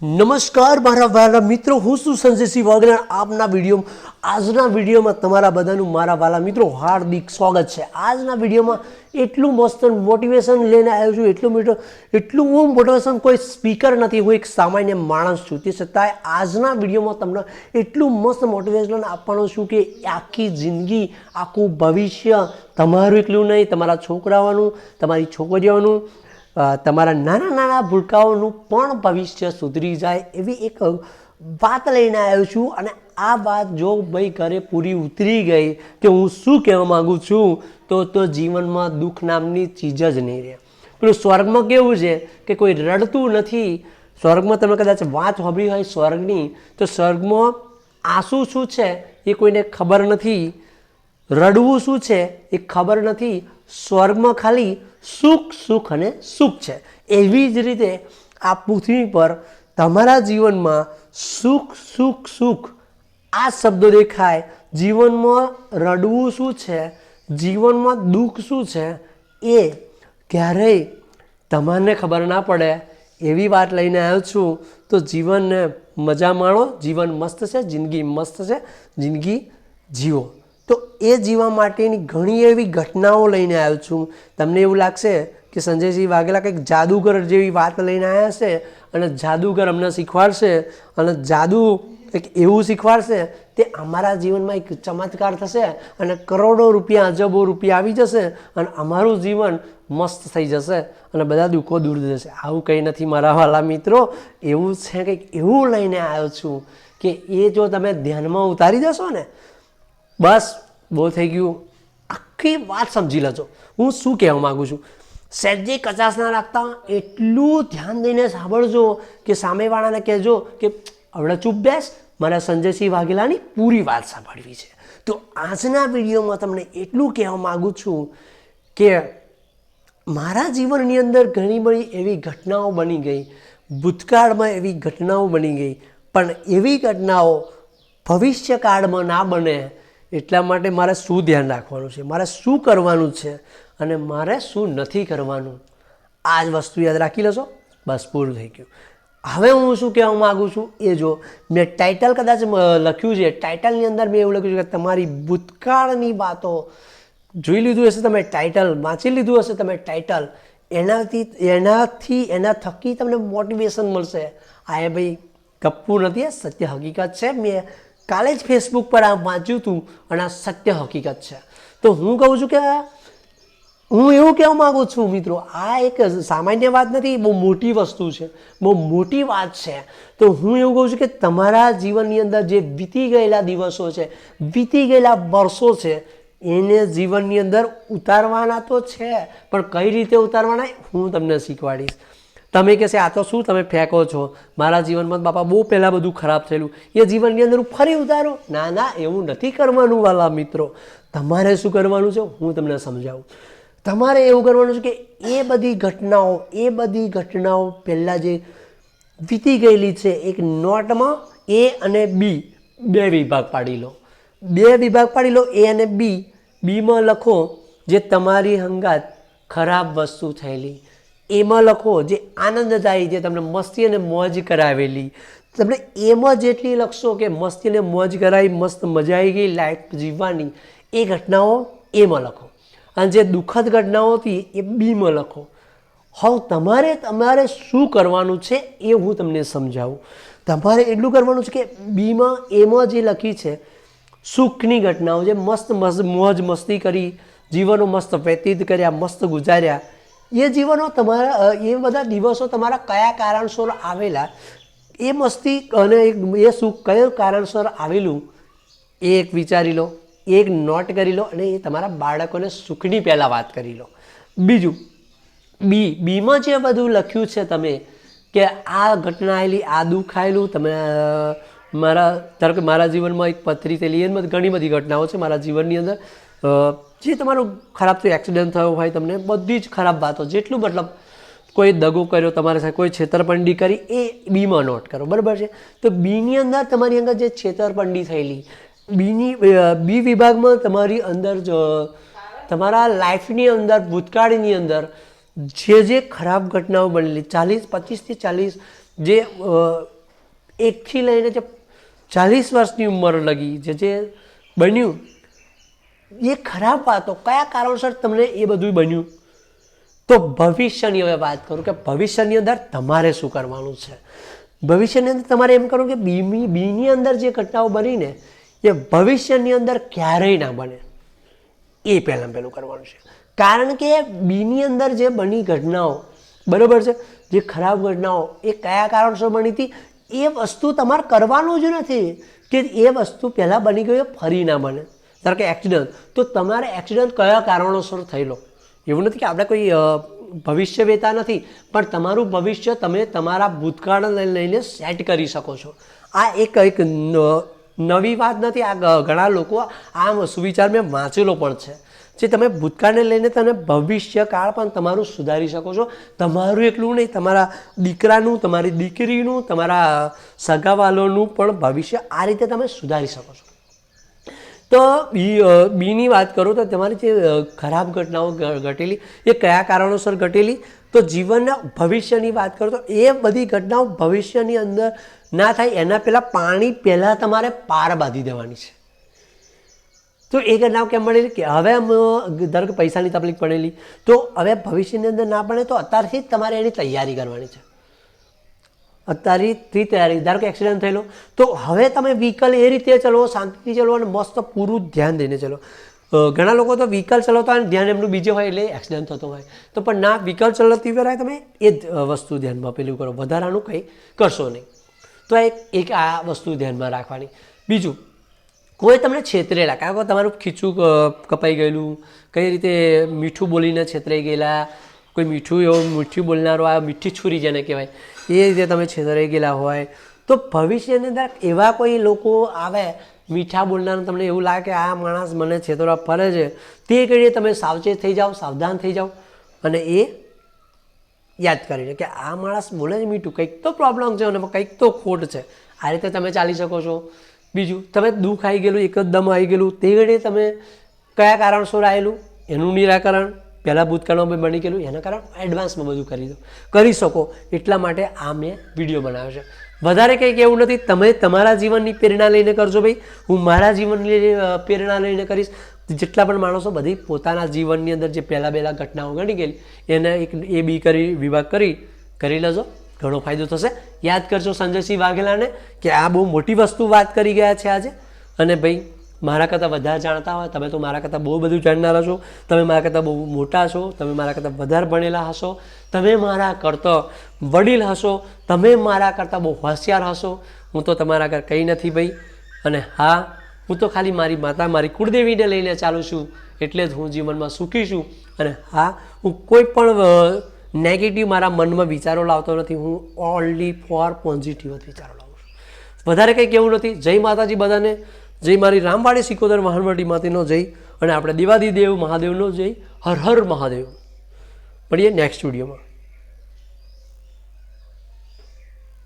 નમસ્કાર મારા વાલા મિત્રો, હું શું સંજયસિંહ વાઘેલા આપના વીડિયો, આજના વિડીયોમાં તમારા બધાનું મારા વાલા મિત્રો હાર્દિક સ્વાગત છે. આજના વિડીયોમાં એટલું મસ્ત મોટિવેશન લઈને આવ્યો છું, એટલું મીઠો, એટલું હું મોટિવેશન કોઈ સ્પીકર નથી, હું એક સામાન્ય માણસ છું. તે છતાંય આજના વિડીયોમાં તમને એટલું મસ્ત મોટિવેશન આપવાનું છું કે આખી જિંદગી, આખું ભવિષ્ય તમારું એકલું નહીં, તમારા છોકરાઓનું, તમારી છોકરીઓનું તમારા નાના નાના ભૂલકાઓનું પણ ભવિષ્ય સુધરી જાય એવી એક વાત લઈને આવ્યો છું. અને આ વાત જો ભાઈ ઘરે પૂરી ઉતરી ગઈ કે હું શું કહેવા માગું છું, તો તો જીવનમાં દુઃખ નામની ચીજ જ નહીં રહે. પેલું સ્વર્ગમાં કેવું છે કે કોઈ રડતું નથી, સ્વર્ગમાં તમે કદાચ વાત સાંભળી હોય સ્વર્ગની, તો સ્વર્ગમાં આંસુ શું છે એ કોઈને ખબર નથી, રડવું શું છે એ ખબર નથી, સ્વર્ગમાં ખાલી સુખ સુખ અને સુખ છે. એવી જ રીતે આ પૃથ્વી પર તમારા જીવનમાં સુખ સુખ સુખ આ શબ્દો દેખાય. જીવનમાં રડવું શું છે? જીવનમાં દુઃખ શું છે? એ ક્યારેય તમારને ખબર ના પડે. એવી વાત લઈને આવ્યો છું, તો જીવનને મજા માણો. જીવન મસ્ત છે, જિંદગી મસ્ત છે. જિંદગી જીવો. તો એ જીવવા માટેની ઘણી એવી ઘટનાઓ લઈને આવ્યો છું. તમને એવું લાગશે કે સંજયસિંહ વાઘેલા કંઈક જાદુગર જેવી વાત લઈને આવ્યા છે અને જાદુગર અમને શીખવાડશે અને જાદુ કંઈક એવું શીખવાડશે તે અમારા જીવનમાં એક ચમત્કાર થશે અને કરોડો રૂપિયા, અજબો રૂપિયા આવી જશે અને અમારું જીવન મસ્ત થઈ જશે અને બધા દુઃખો દૂર જશે આવું કંઈ નથી મારા વાલા મિત્રો. એવું છે કંઈક એવું લઈને આવ્યો છું કે એ જો તમે ધ્યાનમાં ઉતારી દેશો ને બસ બહુ થઈ ગયું આખી વાત સમજી લેજો. હું શું કહેવા માગું છું? સહેજે કચાશ ના રાખતા એટલું ધ્યાન દઈને સાંભળજો કે સામેવાળાને કહેજો કે હવે ચૂપ બેસ. મારા સંજયસિંહ વાઘેલાની પૂરી વાત સાંભળવી છે. તો આજના વિડીયોમાં તમને એટલું કહેવા માગું છું કે મારા જીવનની અંદર ઘણી બધી એવી ઘટનાઓ બની ગઈ. ભૂતકાળમાં એવી ઘટનાઓ બની ગઈ. પણ એવી ઘટનાઓ ભવિષ્યકાળમાં ના બને એટલા માટે મારે શું ધ્યાન રાખવાનું છે? મારે શું કરવાનું છે? અને મારે શું નથી કરવાનું? આ જ વસ્તુ યાદ રાખી લેશો બસ પૂરું થઈ ગયું. હવે હું શું કહેવા માગું છું? એ જો, મેં ટાઇટલ કદાચ લખ્યું છે. ટાઇટલની અંદર મેં એવું લખ્યું છે કે તમારી ભૂતકાળની વાતો જોઈ લીધું હશે તમે ટાઇટલ વાંચી લીધું હશે તમે ટાઇટલ એનાથી એનાથી, એના થકી તમને મોટિવેશન મળશે. આ એ ભાઈ ગપ્પુ નથી સત્ય હકીકત છે. મેં કાલે જ ફેસબુક પર આ વાંચ્યું હતું અને આ સત્ય હકીકત છે. તો હું કહું છું કે હું એવું કહેવા માગું છું મિત્રો, આ એક સામાન્ય વાત નથી, બહુ મોટી વસ્તુ છે, બહુ મોટી વાત છે. તો હું એવું કહું છું કે તમારા જીવનની અંદર જે વીતી ગયેલા દિવસો છે, વીતી ગયેલા વર્ષો છે, એને જીવનની અંદર ઉતારવાના તો છે, પણ કઈ રીતે ઉતારવાના હું તમને શીખવાડીશ. તમે કહેશે આ તો શું તમે ફેંકો છો? મારા જીવનમાં બાપા બહુ પહેલાં બધું ખરાબ થયેલું. એ જીવનની અંદર ફરી ઉતારો? ના ના, એવું નથી કરવાનું વાલા મિત્રો. તમારે શું કરવાનું છે? હું તમને સમજાવું. તમારે એવું કરવાનું છે કે એ બધી ઘટનાઓ, એ બધી ઘટનાઓ પહેલાં જે વીતી ગયેલી છે, એક નોટમાં એ અને બી, બે વિભાગ પાડી લો. બે વિભાગ પાડી લો, એ અને બી. બીમાં લખો, જે તમારી હંગાત ખરાબ વસ્તુ થયેલી એમાં લખો જે આનંદદાયી, જે તમને મસ્તી અને મોજ કરાવેલી. તમને એમાં જેટલી લખશો કે મસ્તી અને મોજ કરાવી, મસ્ત મજા આવી ગઈ લાઈફ જીવવાની. એ ઘટનાઓ એમાં લખો. અને જે દુઃખદ ઘટનાઓ હતી એ બીમાં લખો. હવે તમારે તમારે શું કરવાનું છે એ હું તમને સમજાવું. તમારે એટલું કરવાનું છે કે બીમાં, એમાં જે લખી છે, સુખની ઘટનાઓ, જે મસ્ત મસ્ત મોજ મસ્તી કરી જીવનો મસ્ત વ્યતીત કર્યા, મસ્ત ગુજાર્યા. એ જીવનો તમારા એ બધા દિવસો તમારા કયા કારણસર આવેલા, એ મસ્તી અને એ સુખ કયું કારણસર આવેલું, એ એક વિચારી લો, એ એક નોટ કરી લો અને એ તમારા બાળકોને સુખની પહેલાં વાત કરી લો. બીજું, બી, બીમાં જે બધું લખ્યું છે તમે, કે આ ઘટના આવેલી આ દુઃખ તમે મારા, ધારો કે મારા જીવનમાં એક પથરી થયેલી એમાં ઘણી બધી ઘટનાઓ છે મારા જીવનની અંદર. જે તમારું ખરાબ થયું એક્સિડન્ટ થયો હોય તમને, બધી જ ખરાબ વાતો, જેટલું મતલબ કોઈ દગો કર્યો તમારી સાથે, કોઈ છેતરપંડી કરી, એ બીમાં નોટ કરો, બરાબર છે? તો બીની અંદર તમારી અંદર જે છેતરપંડી થયેલી, બીની બી વિભાગમાં તમારી અંદર જ તમારા લાઈફની અંદર, ભૂતકાળની અંદર જે જે ખરાબ ઘટનાઓ બનેલી, ચાલીસ, પચીસથી ચાલીસ જે એકથી લઈને જે ચાલીસ વર્ષની ઉંમર લગી જે જે બન્યું એ ખરાબ વાતો, કયા કારણોસર તમને એ બધું બન્યું? તો ભવિષ્યની હવે વાત કરું કે ભવિષ્યની અંદર તમારે શું કરવાનું છે? ભવિષ્યની અંદર તમારે એમ કરવું કે બીની બીની અંદર જે ઘટનાઓ બનીને, એ ભવિષ્યની અંદર ક્યારેય ના બને. એ પહેલાં પહેલું કરવાનું છે. કારણ કે બીની અંદર જે બની ઘટનાઓ, બરાબર છે? જે ખરાબ ઘટનાઓ, એ કયા કારણસર બની હતી? એ વસ્તુ તમારે કરવાનું જ નથી કે એ વસ્તુ પહેલાં બની ગયું ફરી ના બને. ધારો કે એક્સિડન્ટ તો તમારે એક્સિડન્ટ કયા કારણોસર થયેલો? એવું નથી કે આપણે કોઈ ભવિષ્ય વેતા નથી, પણ તમારું ભવિષ્ય તમે તમારા ભૂતકાળને લઈને સેટ કરી શકો છો. આ એક એક નવી વાત નથી. આ ઘણા લોકો આ સુવિચાર મેં વાંચેલો પણ છે. જે તમે ભૂતકાળને લઈને તમે ભવિષ્યકાળ પણ તમારું સુધારી શકો છો. તમારું એકલું નહીં, તમારા દીકરાનું, તમારી દીકરીનું, તમારા સગાવાલોનું પણ ભવિષ્ય આ રીતે તમે સુધારી શકો છો. તો બી બીની વાત કરું તો તમારી જે ખરાબ ઘટનાઓ ઘટેલી, એ કયા કારણોસર ઘટેલી? તો જીવનના ભવિષ્યની વાત કરું તો એ બધી ઘટનાઓ ભવિષ્યની અંદર ના થાય, એના પહેલાં પાણી પહેલાં તમારે પાર બાંધી દેવાની છે. તો એ ઘટનાઓ કેમ મળેલી કે હવે ધારો કે પૈસાની તકલીફ પડેલી, તો હવે ભવિષ્યની અંદર ના પડે તો અત્યારથી જ તમારે એની તૈયારી કરવાની છે. અત્યારેથી તૈયારી. ધારો કે એક્સિડન્ટ થયેલો. તો હવે તમે વ્હીકલ એ રીતે ચલો, શાંતિથી ચલો અને મસ્ત પૂરું ધ્યાન દઈને ચલો. ઘણા લોકો તો વ્હીકલ ચલાવતા હોય ધ્યાન એમનું બીજે હોય એટલે એક્સિડન્ટ થતો હોય. તો પણ ના વ્હીકલ ચલાવતી વેરાય તમે એ જ વસ્તુ ધ્યાનમાં પેલું કરો. વધારાનું કંઈ કરશો નહીં. તો એક એક આ વસ્તુ ધ્યાનમાં રાખવાની. બીજું, કોઈ તમને છેતરેલા કારણ કે તમારું ખીચું કપાઈ ગયેલું, કઈ રીતે મીઠું બોલીને છેતરાઈ ગયેલા, કોઈ મીઠું એવું મીઠું બોલનારો આ મીઠી છુરી જેને કહેવાય એ રીતે તમે છેતરાઈ ગયેલા હોય, તો ભવિષ્યની અંદર એવા કોઈ લોકો આવે, મીઠા બોલનાર તમને એવું લાગે કે આ માણસ મને છેતરવા ફરે છે, તે કરીને તમે સાવચેત થઈ જાઓ, સાવધાન થઈ જાઓ? અને એ યાદ કરીને કે આ માણસ બોલે છે મીઠું, કંઈક તો પ્રોબ્લેમ છે અને કંઈક તો ખોટ છે. આ રીતે તમે ચાલી શકો છો. બીજું, તમે દુઃખ આવી ગયેલું, એકદમ આવી ગયેલું, તે ઘડીએ તમે કયા કારણસર આવેલું એનું નિરાકરણ. પહેલાં ભૂતકાળમાં બની ગયેલું, એના કારણે એડવાન્સમાં બધું કરી દો કરી શકો, એટલા માટે આ મેં વીડિયો બનાવ્યો છે. વધારે કંઈક એવું નથી, તમે તમારા જીવનની પ્રેરણા લઈને કરજો ભાઈ. હું મારા જીવનની પ્રેરણા લઈને કરીશ. જેટલા પણ માણસો બધી પોતાના જીવનની અંદર જે પહેલાં પહેલાં ઘટનાઓ ઘટી ગયેલી, એને એક એ બી કરી, વિભાગ કરી કરી લેજો. ઘણો ફાયદો થશે. યાદ કરજો સંજયસિંહ વાઘેલાને કે આ બહુ મોટી વસ્તુ વાત કરી ગયા છે આજે. અને ભાઈ મારા કરતાં વધારે જાણતા હોય, તમે તો મારા કરતાં બહુ બધું જાણનારા છો. તમે મારા કરતાં બહુ મોટા છો, તમે મારા કરતાં વધારે ભણેલા હશો, તમે મારા કરતાં વડીલ હશો, તમે મારા કરતાં બહુ હોશિયાર હશો. હું તો તમારા આગળ કંઈ નથી ભાઈ. અને હા, હું તો ખાલી મારી માતા, મારી કુળદેવીને લઈને ચાલું છું, એટલે જ હું જીવનમાં સુખી છું. અને હા, હું કોઈ પણ નેગેટિવ મારા મનમાં વિચારો લાવતો નથી. હું ઓનલી ફોર પોઝિટિવ જ વિચારો લાવું છું. વધારે કંઈ કેવું નથી. જય માતાજી બધાને. જય મારી રામવાડી સિકોદર મહાનવાડી માતીનો જય અને આપણે દેવાદિદેવ મહાદેવનો જય. હર હર મહાદેવ. મળીએ નેક્સ્ટ વિડીયોમાં